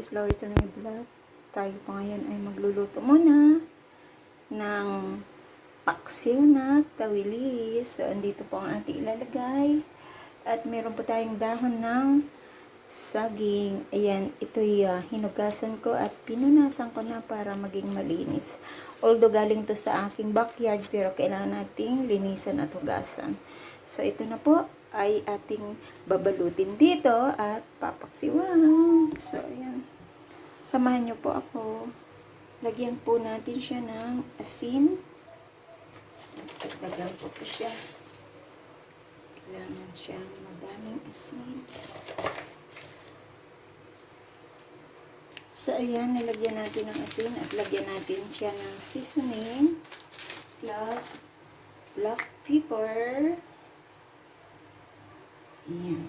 is to my vlog. Tayo pa ngayon ay magluluto muna ng paksiw na tawilis. So, andito po ang ating ilalagay. At meron po tayong dahon ng saging. Ayan, ito'y uh, hinugasan ko at pinunasan ko na para maging malinis. Although galing to sa aking backyard, pero kailangan nating linisan at hugasan. So, ito na po ay ating babalutin dito at papaksiwan. So, ayan. Samahan niyo po ako. Lagyan po natin siya ng asin. Dagdagan po po siya. Kailangan siya madaming asin. So, ayan, nilagyan natin ng asin at lagyan natin siya ng seasoning plus black pepper. Ayan.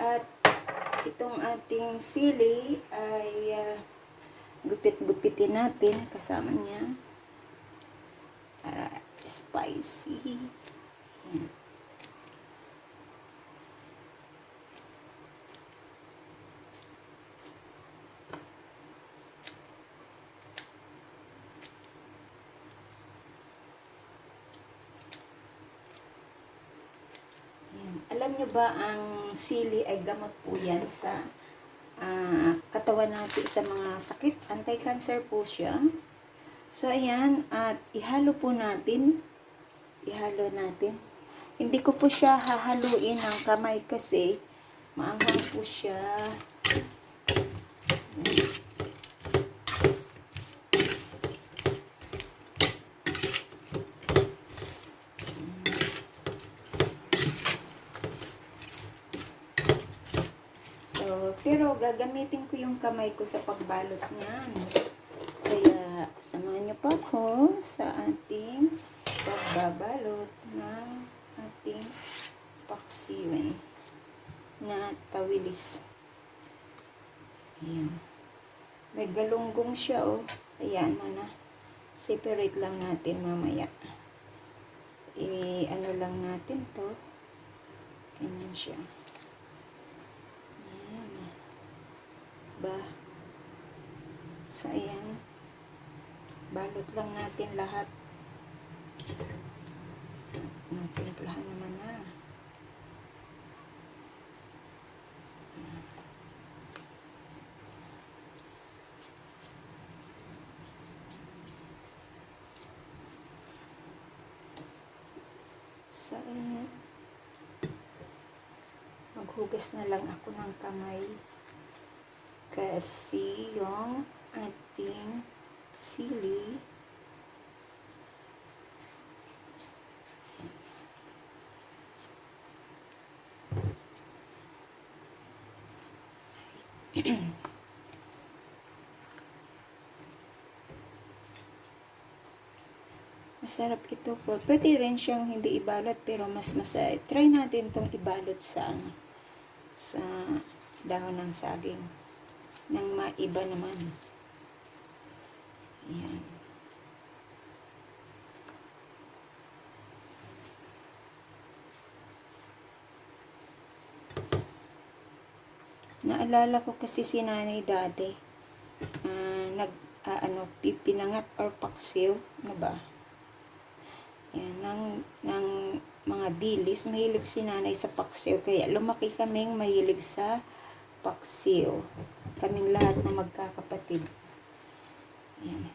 At itong ating sili ay ah, gupit-gupitin natin kasama niya para spicy. Ayan. Ayan. Alam nyo ba ang sili ay gamot po yan sa ah, katawan natin sa mga sakit. Anti-cancer po siya. So, ayan. At ihalo po natin. Ihalo natin. Hindi ko po siya hahaluin ng kamay kasi maanghang po siya. So, pero gagamitin ko yung kamay ko sa pagbalot niyan. Kaya, samahan niyo po ako sa ating pagbabalot ng ating paksiwen na tawilis. Ayan. May galunggong siya, oh. Ayan mo na. Separate lang natin mamaya. I-ano lang natin to. Ganyan siya. Ayan. Ba? So, ayan. Balot lang natin lahat. Natimplahan naman na. So, ayan. Maghugas na lang ako ng kamay. Kasi yung ating sili Masarap ito po. Pwede rin siyang hindi ibalot pero mas masarap. Try natin itong ibalot sa ano, sa dahon ng saging. Nang maiba naman. Yan. Naalala ko kasi si nanay dati. ah, nag, ah, ano, pipinangat or paksiw. Ano ba? Yan, ng, ng mga dilis. Mahilig si nanay sa paksiw. Kaya lumaki kaming mahilig sa paksiw. Kaming lahat na magkakapatid. Yan.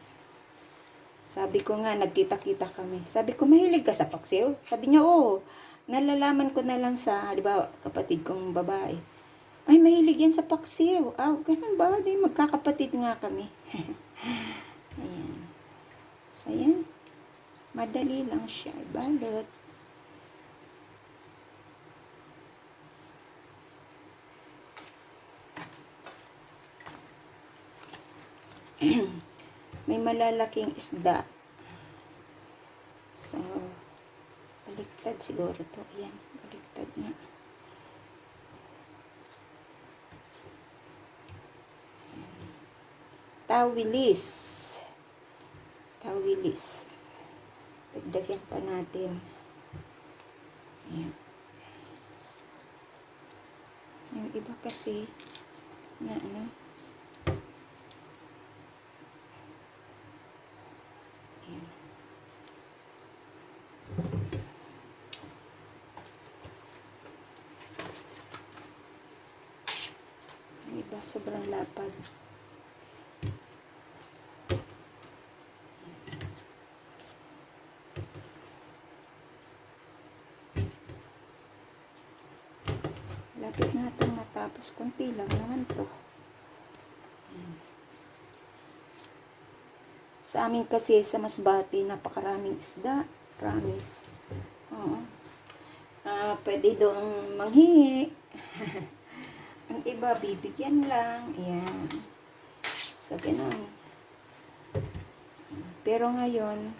Sabi ko nga, nagkita-kita kami. Sabi ko, mahilig ka sa paksiw? Sabi niya, oo. Nalalaman ko na lang sa, di ba, kapatid kong babae. Ay, mahilig yan sa paksiw. Ah, ganun ba? Di, magkakapatid nga kami. ayan. So, ayan. Madali lang siya. Balot. May malalaking isda. So, baliktad siguro to. Ayan, baliktad na. Tawilis. Tawilis. Dagdagan pa natin. Ayan. Yung iba kasi, na ano, sobrang lapad. Lapit na itong matapos. Kunti lang naman to. Sa amin kasi sa Masbati, napakaraming isda. Promise. Oo. Ah, pwede doon manghingi. Ang iba, bibigyan lang. Ayan. So, ganun. Pero ngayon,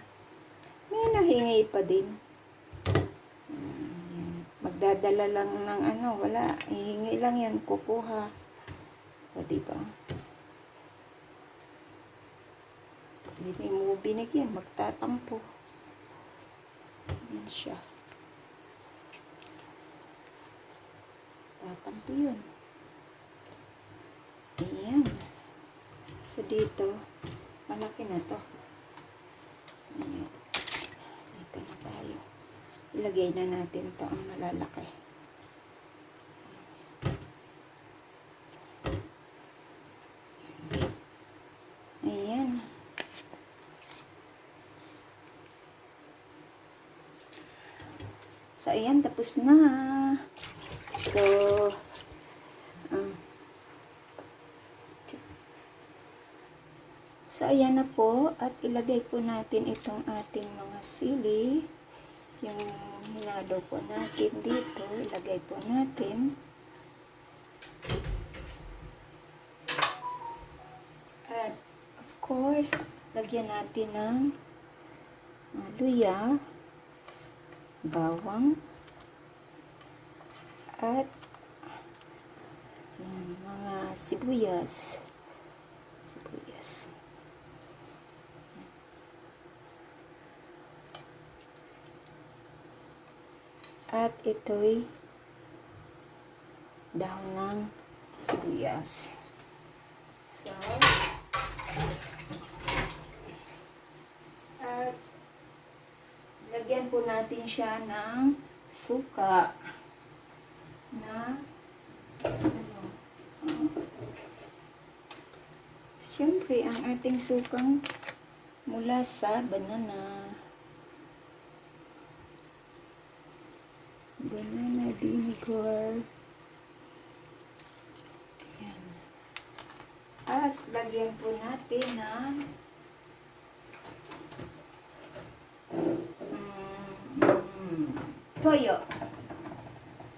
may nahingi pa din. Ayan. Magdadala lang ng ano, wala. Hihingi lang yan, kukuha. O, diba? Hindi mo binigyan, magtatampo. Yan siya. Tatampo yun. Ayan. So, dito, malaki na to. Ayan. Dito na tayo. Ilagay na natin to ang malalaki. Ayan. So, ayan, tapos na. So, um, so, ayan na po. At ilagay po natin itong ating mga sili. Yung hinalo po natin dito. Ilagay po natin. At, of course, lagyan natin ng uh, luya bawang at yan, mga sibuyas sibuyas at ito'y dahon ng sibuyas so at lagyan po natin siya ng suka na ano, ah, Siyempre, ang ating sukang mula sa banana. Banana vinegar. Ayan. At lagyan po natin ng mm, toyo.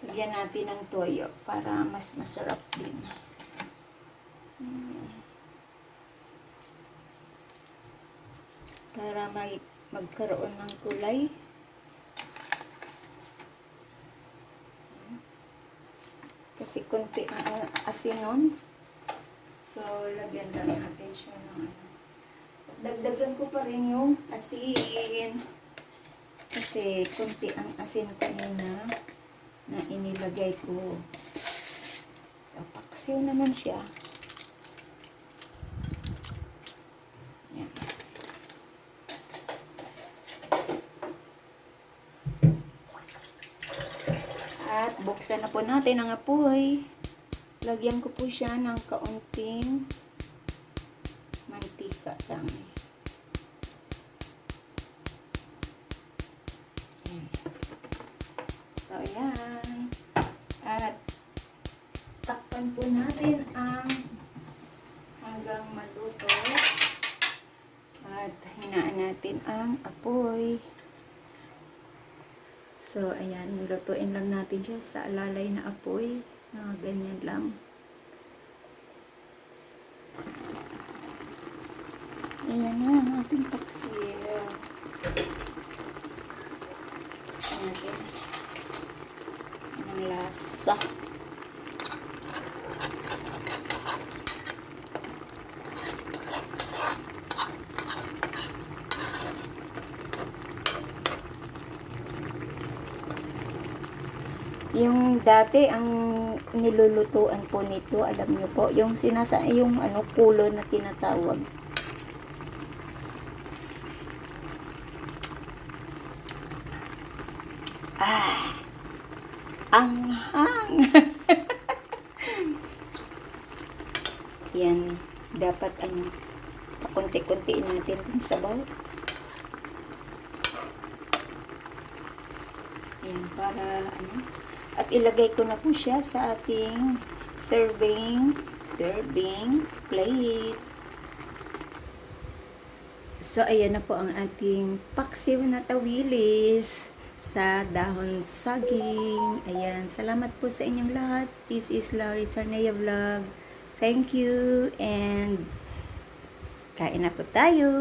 Lagyan natin ng toyo para mas masarap din. Mm. Para may magkaroon ng kulay. Kasi konti ang asin nun. So, lagyan lang natin siya ng ano. Dagdagan ko pa rin yung asin. Kasi konti ang asin kanina na inilagay ko. So, paksiw naman siya. Yan. At buksan na po natin ang apoy. Lagyan ko po siya ng kaunting mantika lang. So, ayan. At takpan po natin ang hanggang maluto. At hinaan natin ang apoy. So, ayan, lutuin lang natin siya sa alalay na apoy. Mga ganyan lang. Ayan na ang ating paksil. Ayan natin. Ang lasa. Yung dati, ang nilulutuan po nito, alam niyo po, yung sinasa yung ano kulo na tinatawag. Ah. Ang hang. Yan, dapat ano, pakunti-kuntiin natin itong sabaw. Ayan, para ano. At ilagay ko na po siya sa ating serving, serving plate. So, ayan na po ang ating paksiw na tawilis sa dahon saging. Ayan, salamat po sa inyong lahat. This is Larry Tarnea Vlog. Thank you and kain na po tayo.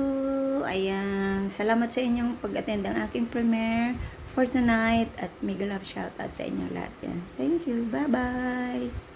Ayan, salamat sa inyong pag-attend ng aking premiere for tonight at mega love shoutout sa inyong lahat yan. Thank you. Bye-bye.